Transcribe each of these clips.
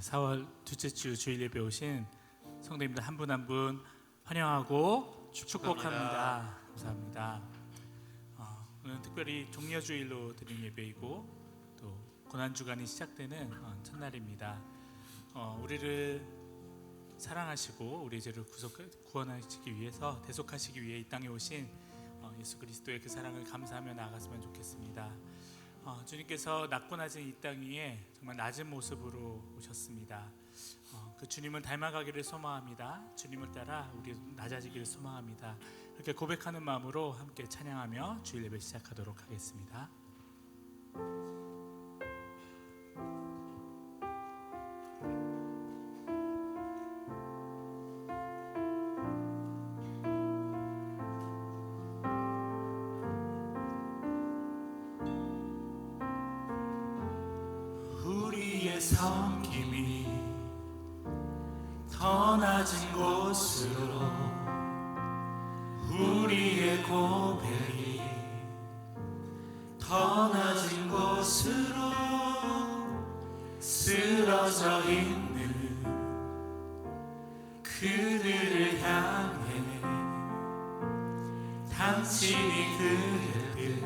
4월 둘째 주 주일 예배 오신 성도님들 한 분 한 분 환영하고 축복합니다. 감사합니다. 어, 오늘 특별히 종려 주일로 드린 예배이고 또 고난 주간이 시작되는 어, 첫날입니다. 어, 우리를 사랑하시고 우리 죄를 구속 구원하시기 위해서 대속하시기 위해 이 땅에 오신 어, 예수 그리스도의 그 사랑을 감사하며 나아갔으면 좋겠습니다. 어, 주님께서 낮고 낮은 이 땅 위에 정말 낮은 모습으로 오셨습니다. 어, 그 주님을 닮아가기를 소망합니다. 주님을 따라 우리 낮아지기를 소망합니다. 이렇게 고백하는 마음으로 함께 찬양하며 주일 예배 시작하도록 하겠습니다. 낮은 곳으로 우리의 고백이 더 낮은 곳으로 쓰러져 있는 그들을 향해 당신이 그를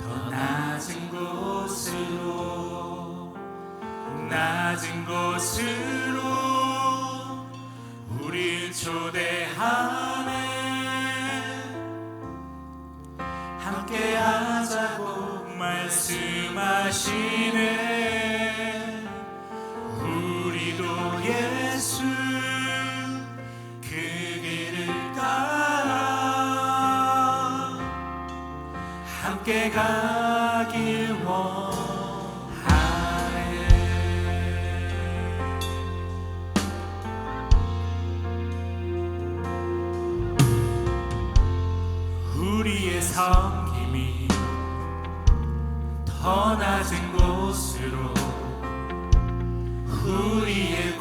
더 낮은 곳으로 낮은 곳으로 우릴 초대하네. 함께 하자고 말씀하시네. 우리도 예수 그 길을 따라 함께 가 섬김이 더 낮은 곳으로 우리의